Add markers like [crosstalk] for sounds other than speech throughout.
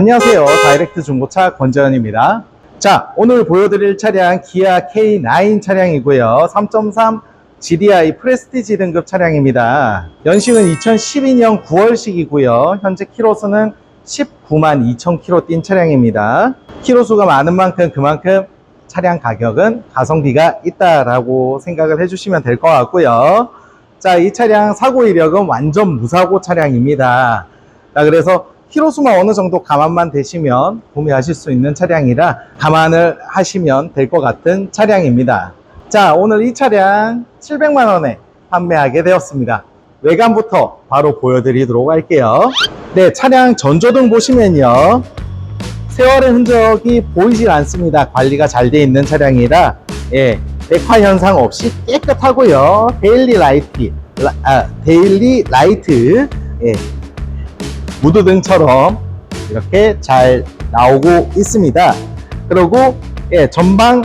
안녕하세요. 다이렉트 중고차 권재현입니다. 자, 오늘 보여드릴 차량 기아 K9 차량이고요. 3.3 GDI 프레스티지 등급 차량입니다. 연식은 2012년 9월식이고요. 현재 키로수는 19만 2천 킬로 뛴 차량입니다. 키로수가 많은 만큼 그만큼 차량 가격은 가성비가 있다라고 생각을 해주시면 될 것 같고요. 자, 이 차량 사고 이력은 완전 무사고 차량입니다. 자, 그래서 키로수만 어느 정도 감안만 되시면 구매하실 수 있는 차량이라 감안을 하시면 될 것 같은 차량입니다. 자, 오늘 이 차량 700만원에 판매하게 되었습니다. 외관부터 바로 보여드리도록 할게요. 네, 차량 전조등 보시면요. 세월의 흔적이 보이질 않습니다. 관리가 잘 돼 있는 차량이라, 예, 백화 현상 없이 깨끗하고요. 데일리 라이트, 라- 아, 데일리 라이트, 예, 무드 등처럼 이렇게 잘 나오고 있습니다. 그리고 예, 전방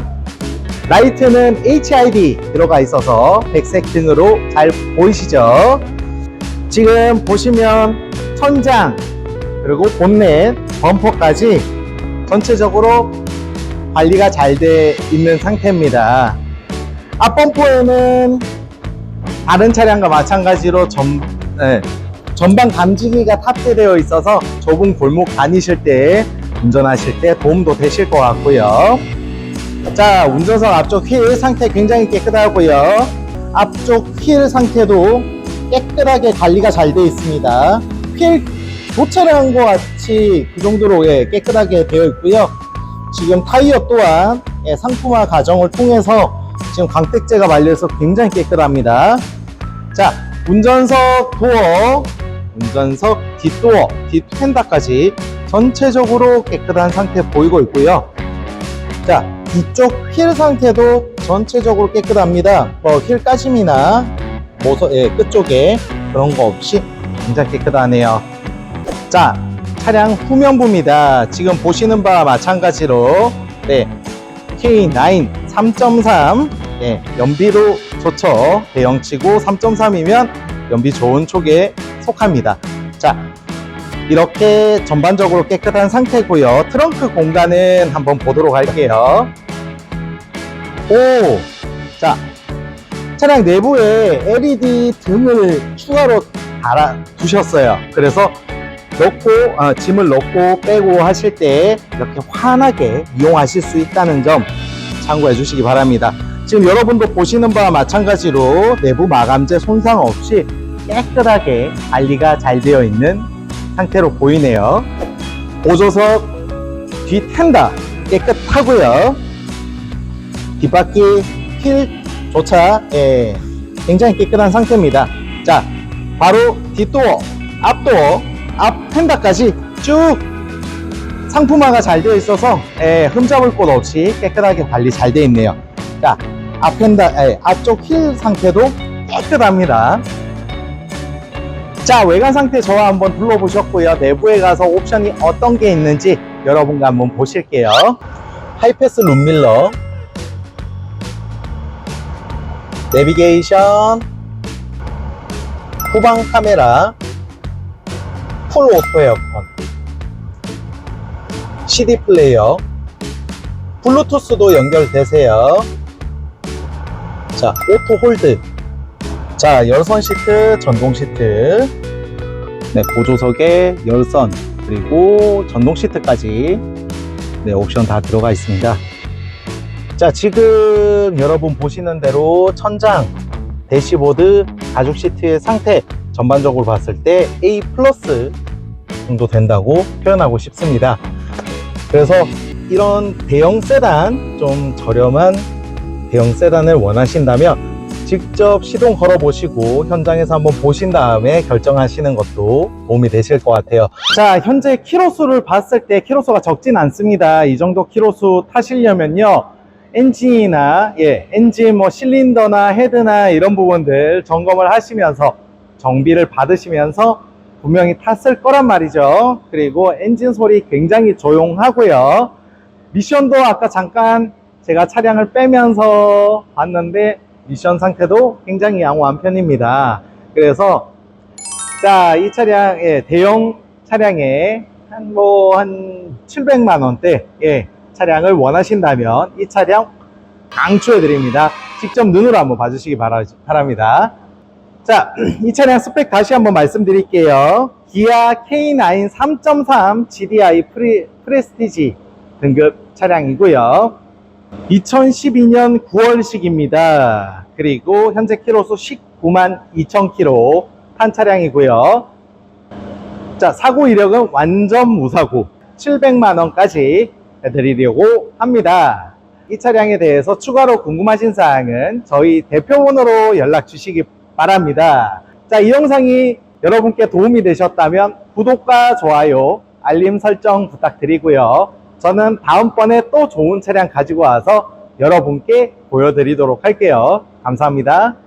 라이트는 HID 들어가 있어서 백색 등으로 잘 보이시죠? 지금 보시면 천장 그리고 본넷 범퍼까지 전체적으로 관리가 잘 돼 있는 상태입니다. 앞범퍼에는 다른 차량과 마찬가지로 전, 예, 전방 감지기가 탑재되어 있어서 좁은 골목 다니실 때 운전하실 때 도움도 되실 것 같고요. 자, 운전석 앞쪽 휠 상태 굉장히 깨끗하고요. 앞쪽 휠 상태도 깨끗하게 관리가 잘 되어 있습니다. 휠 교체를 것 같이 그 정도로 예, 깨끗하게 되어 있고요. 지금 타이어 또한 예, 상품화 과정을 통해서 지금 광택제가 말려서 굉장히 깨끗합니다. 자, 운전석 도어, 운전석 뒷도어, 뒷펜다까지 전체적으로 깨끗한 상태 보이고 있고요. 자, 뒤쪽 휠 상태도 전체적으로 깨끗합니다. 뭐, 휠 까짐이나 모서, 예, 끝쪽에 그런 거 없이 굉장히 깨끗하네요. 자, 차량 후면부입니다. 지금 보시는 바와 마찬가지로, 네, K9 3.3, 예, 연비로 좋죠. 대형치고 3.3이면 연비 좋은 쪽에 속합니다. 자, 이렇게 전반적으로 깨끗한 상태고요. 트렁크 공간은 한번 보도록 할게요. 오, 자, 차량 내부에 LED 등을 추가로 달아 두셨어요. 그래서 넣고 어, 짐을 넣고 빼고 하실 때 이렇게 환하게 이용하실 수 있다는 점 참고해 주시기 바랍니다. 지금 여러분도 보시는 바와 마찬가지로 내부 마감재 손상 없이 깨끗하게 관리가 잘 되어 있는 상태로 보이네요. 보조석 뒤 텐다 깨끗하고요. 뒷바퀴 휠조차 예, 굉장히 깨끗한 상태입니다. 자, 바로 뒷도어, 앞도어, 앞 텐다까지 쭉 상품화가 잘 되어 있어서 예, 흠잡을 곳 없이 깨끗하게 관리 잘 되어 있네요. 자, 앞 텐다, 예, 앞쪽 휠 상태도 깨끗합니다. 자, 외관 상태 저와 한번 둘러보셨고요. 내부에 가서 옵션이 어떤 게 있는지 여러분과 한번 보실게요. 하이패스 룸밀러, 내비게이션, 후방 카메라, 풀 오토 에어컨, CD 플레이어, 블루투스도 연결되세요. 자, 오토 홀드, 자, 열선 시트, 전동 시트, 네, 보조석에 열선, 그리고 전동 시트까지, 네, 옵션 다 들어가 있습니다. 자, 지금 여러분 보시는 대로 천장, 대시보드, 가죽 시트의 상태 전반적으로 봤을 때 A 플러스 정도 된다고 표현하고 싶습니다. 그래서 이런 대형 세단, 좀 저렴한 대형 세단을 원하신다면 직접 시동 걸어 보시고 현장에서 한번 보신 다음에 결정하시는 것도 도움이 되실 것 같아요. 자, 현재 키로수를 봤을 때 키로수가 적진 않습니다. 이 정도 키로수 타시려면요. 엔진이나 예, 엔진 뭐 실린더나 헤드나 이런 부분들 점검을 하시면서 정비를 받으시면서 분명히 탔을 거란 말이죠. 그리고 엔진 소리 굉장히 조용하고요. 미션도 아까 잠깐 제가 차량을 빼면서 봤는데 미션 상태도 굉장히 양호한 편입니다. 그래서 자, 이 차량 예, 대형 차량에 한 뭐 한 700만 원대 예, 차량을 원하신다면 이 차량 강추해 드립니다. 직접 눈으로 한번 봐주시기 바라, 바랍니다. 자, [clears throat] 이 차량 스펙 다시 한번 말씀드릴게요. 기아 K9 3.3 GDI 프리, 프레스티지 등급 차량이고요. 2012년 9월식입니다. 그리고 현재 키로수 19만 2천 킬로 탄 차량이고요. 자, 사고 이력은 완전 무사고 700만 원까지 해드리려고 합니다. 이 차량에 대해서 추가로 궁금하신 사항은 저희 대표번호로 연락 주시기 바랍니다. 자, 이 영상이 여러분께 도움이 되셨다면 구독과 좋아요, 알림 설정 부탁드리고요. 저는 다음번에 또 좋은 차량 가지고 와서 여러분께 보여드리도록 할게요. 감사합니다.